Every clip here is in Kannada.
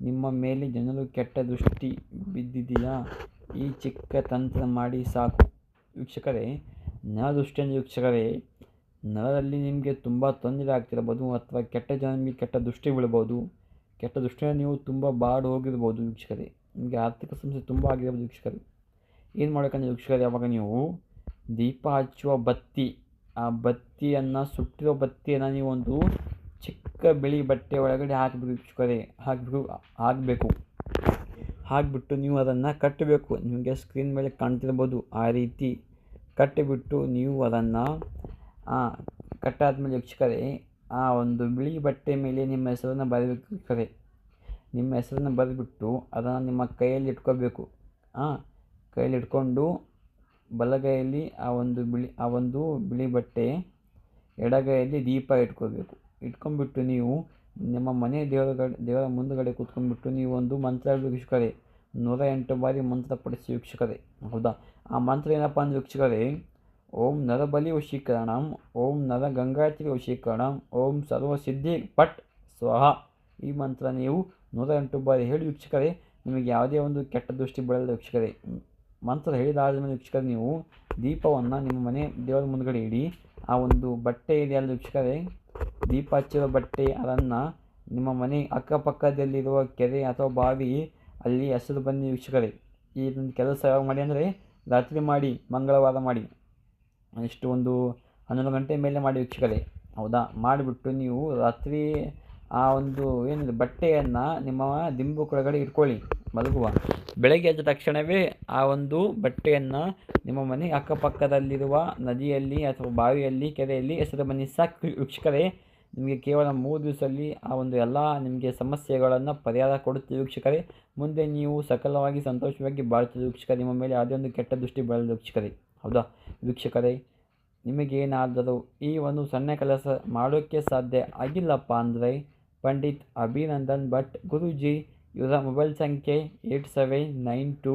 ನಿಮ್ಮ ಮೇಲೆ ಜನರು ಕೆಟ್ಟ ದೃಷ್ಟಿ ಬಿದ್ದಿದೆಯಾ? ಈ ಚಿಕ್ಕ ತಂತ್ರ ಮಾಡಿ ಸಾಕು. ವೀಕ್ಷಕರೇ ನರ ದೃಷ್ಟಿಯನ್ನು ವೀಕ್ಷಕರೇ, ನರದಲ್ಲಿ ನಿಮಗೆ ತುಂಬ ತೊಂದರೆ ಆಗ್ತಿರ್ಬೋದು ಅಥವಾ ಕೆಟ್ಟ ಜನ ನಿಮಗೆ ಕೆಟ್ಟ ದೃಷ್ಟಿ ಬೀಳ್ಬೋದು ಕೆಟ್ಟ ದೃಷ್ಟಿಯಲ್ಲಿ ನೀವು ತುಂಬ ಬಾಡು ಹೋಗಿರ್ಬೋದು ವೀಕ್ಷಕರೇ. ನಿಮಗೆ ಆರ್ಥಿಕ ಸಮಸ್ಯೆ ತುಂಬ ಆಗಿರ್ಬೋದು ವೀಕ್ಷಕರೇ. ಏನು ಮಾಡಬೇಕಂದ್ರೆ ವೀಕ್ಷಕರೇ, ಯಾವಾಗ ನೀವು ದೀಪ ಹಚ್ಚುವ ಬತ್ತಿ, ಆ ಬತ್ತಿಯನ್ನು ಸುಟ್ಟಿರೋ ಬತ್ತಿಯನ್ನು ನೀವೊಂದು ಚಿಕ್ಕ ಬಿಳಿ ಬಟ್ಟೆ ಒಳಗಡೆ ಹಾಕಬೇಕು ವೀಕ್ಷಕರೇ ಹಾಕಬೇಕು ಹಾಕಬೇಕು. ಹಾಕಿಬಿಟ್ಟು ನೀವು ಅದನ್ನು ಕಟ್ಟಬೇಕು. ನಿಮಗೆ ಸ್ಕ್ರೀನ್ ಮೇಲೆ ಕಾಣ್ತಿರ್ಬೋದು ಆ ರೀತಿ. ಕಟ್ಟಿಬಿಟ್ಟು ನೀವು ಅದನ್ನು ಕಟ್ಟಾದ್ಮೇಲೆ ವೀಕ್ಷಕರೇ ಆ ಒಂದು ಬಿಳಿ ಬಟ್ಟೆ ಮೇಲೆ ನಿಮ್ಮ ಹೆಸರನ್ನು ಬರಬೇಕು ಕರೆ ನಿಮ್ಮ ಹೆಸರನ್ನು ಬರೆದ್ಬಿಟ್ಟು ಅದನ್ನು ನಿಮ್ಮ ಕೈಯಲ್ಲಿ ಇಟ್ಕೋಬೇಕು. ಕೈಯಲ್ಲಿ ಇಟ್ಕೊಂಡು ಬಲಗೈಯಲ್ಲಿ ಆ ಒಂದು ಬಿಳಿ, ಆ ಒಂದು ಬಿಳಿ ಬಟ್ಟೆ ಎಡಗೈಯಲ್ಲಿ ದೀಪ ಇಟ್ಕೋಬೇಕು. ಇಟ್ಕೊಂಡ್ಬಿಟ್ಟು ನೀವು ನಿಮ್ಮ ಮನೆ ದೇವರ ದೇವರ ಮುಂದುಗಡೆ ಕೂತ್ಕೊಂಡ್ಬಿಟ್ಟು ನೀವು ಒಂದು ಮಂತ್ರ ಹೇಳ್ಬೇಕು ವೀಕ್ಷಕರೇ. ನೂರ ಎಂಟು ಬಾರಿ ಮಂತ್ರ ಪಡಿಸಿ ವೀಕ್ಷಕರೇ. ಹೌದಾ? ಆ ಮಂತ್ರ ಏನಪ್ಪ ಅಂದ್ರೆ ವೀಕ್ಷಕರೇ, ಓಂ ನರಬಲಿ ವಶೀಕರಣಂ, ಓಂ ನರ ಗಂಗಾತ್ರಿ ವಶೀಕರಣಂ, ಓಂ ಸರ್ವಸಿದ್ಧಿ ಪಟ್ ಸ್ವಹ. ಈ ಮಂತ್ರ ನೀವು ನೂರ ಎಂಟು ಬಾರಿ ಹೇಳಿ ವೀಕ್ಷಕರೇ, ನಿಮಗೆ ಯಾವುದೇ ಒಂದು ಕೆಟ್ಟ ದೃಷ್ಟಿ ಬೀಳಲ್ಲ ವೀಕ್ಷಕರೇ. ಮಂತ್ರ ಹೇಳಿದಾದ್ಮೇಲೆ ವೀಕ್ಷಕರೇ, ನೀವು ದೀಪವನ್ನು ನಿಮ್ಮ ಮನೆ ದೇವರ ಮುಂದುಗಡೆ ಇಡಿ. ಆ ಒಂದು ಬಟ್ಟೆ ಇದೆಯಲ್ಲ ವೀಕ್ಷಕರೇ ದೀಪ ಹಚ್ಚಿರೋ ಬಟ್ಟೆ, ಅದನ್ನು ನಿಮ್ಮ ಮನೆ ಅಕ್ಕಪಕ್ಕದಲ್ಲಿರುವ ಕೆರೆ ಅಥವಾ ಬಾವಿ ಅಲ್ಲಿ ಹೆಸರು ಬನ್ನಿ ವೀಕ್ಷಕರೇ. ಈ ಒಂದು ಕೆಲಸ ಯಾವಾಗ ಮಾಡಿ ಅಂದರೆ ರಾತ್ರಿ ಮಾಡಿ, ಮಂಗಳವಾರ ಮಾಡಿ. ಇಷ್ಟು ಒಂದು ಹನ್ನೊಂದು ಗಂಟೆ ಮೇಲೆ ಮಾಡಿ ವೀಕ್ಷಕರೇ. ಹೌದಾ? ಮಾಡಿಬಿಟ್ಟು ನೀವು ರಾತ್ರಿ ಆ ಒಂದು ಏನಿದೆ, ಬಟ್ಟೆಯನ್ನು ನಿಮ್ಮ ದಿಂಬು ಕೆಳಗಡೆ ಇಟ್ಕೊಳ್ಳಿ, ಮಲಗುವ. ಬೆಳಗ್ಗೆ ಎದ್ದ ತಕ್ಷಣವೇ ಆ ಒಂದು ಬಟ್ಟೆಯನ್ನು ನಿಮ್ಮ ಮನೆ ಅಕ್ಕಪಕ್ಕದಲ್ಲಿರುವ ನದಿಯಲ್ಲಿ ಅಥವಾ ಬಾವಿಯಲ್ಲಿ, ಕೆರೆಯಲ್ಲಿ ಹೆಸರು ಬನ್ನಿ ಸಾಕು ವೀಕ್ಷಕರೇ. ನಿಮಗೆ ಕೇವಲ ಮೂರು ದಿವಸದಲ್ಲಿ ಆ ಒಂದು ಎಲ್ಲ ನಿಮಗೆ ಸಮಸ್ಯೆಗಳನ್ನು ಪರಿಹಾರ ಕೊಡುತ್ತೀವಿ ವೀಕ್ಷಕರೇ. ಮುಂದೆ ನೀವು ಸಕಲವಾಗಿ ಸಂತೋಷವಾಗಿ ಬಾಳ್ತೀವಿ ವೀಕ್ಷಕರೇ. ನಿಮ್ಮ ಮೇಲೆ ಯಾವುದೇ ಒಂದು ಕೆಟ್ಟ ದೃಷ್ಟಿ ಬೆಳೆದು ವೀಕ್ಷಕರೇ. ಹೌದಾ? ವೀಕ್ಷಕರೇ ನಿಮಗೇನಾದರೂ ಈ ಒಂದು ಸಣ್ಣ ಕೆಲಸ ಮಾಡೋಕ್ಕೆ ಸಾಧ್ಯ ಆಗಿಲ್ಲಪ್ಪ ಅಂದರೆ ಪಂಡಿತ್ ಅಭಿನಂದನ್ ಭಟ್ ಗುರೂಜಿ, ಇವರ ಮೊಬೈಲ್ ಸಂಖ್ಯೆ eight seven nine two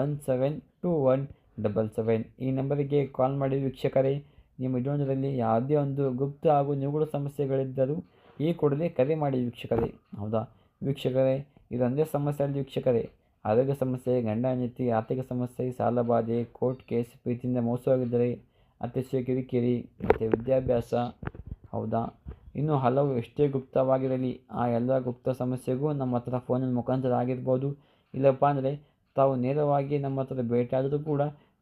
one seven two one double seven. ಈ ನಂಬರಿಗೆ ಕಾಲ್ ಮಾಡಿ ವೀಕ್ಷಕರೇ. ನಿಮ್ಮ ಜೀವನದಲ್ಲಿ ಯಾವುದೇ ಒಂದು ಗುಪ್ತ ಹಾಗೂ ನಿಗೂಢ ಸಮಸ್ಯೆಗಳಿದ್ದರೂ ಈ ಕೂಡಲೇ ಕರೆ ಮಾಡಿ ವೀಕ್ಷಕರೇ. ಹೌದಾ? ವೀಕ್ಷಕರೇ, ಇದೊಂದೇ ಸಮಸ್ಯೆ ಅಲ್ಲಿ ವೀಕ್ಷಕರೇ. ಆರೋಗ್ಯ ಸಮಸ್ಯೆ ಗಂಡ ಹೆಂಡತಿ ಆರ್ಥಿಕ ಸಮಸ್ಯೆ ಸಾಲಬಾಧೆ ಕೋರ್ಟ್ ಕೇಸ್, ಪ್ರೀತಿಯಿಂದ ಮೋಸವಾಗಿದ್ದರೆ ಅತಿಶಯ ಕಿರಿಕಿರಿ, ಮತ್ತು ವಿದ್ಯಾಭ್ಯಾಸ. ಹೌದಾ? ಇನ್ನು ಹಲವು ಎಷ್ಟೇ ಗುಪ್ತವಾಗಿರಲಿ, ಆ ಎಲ್ಲ ಗುಪ್ತ ಸಮಸ್ಯೆಗೂ ನಮ್ಮ ಹತ್ರ ಫೋನಿನ ಮುಖಾಂತರ ಆಗಿರ್ಬೋದು. ಇಲ್ಲಪ್ಪ ಅಂದರೆ ತಾವು ನೇರವಾಗಿ ನಮ್ಮ ಹತ್ರ ಭೇಟಿಯಾದರೂ ಕೂಡ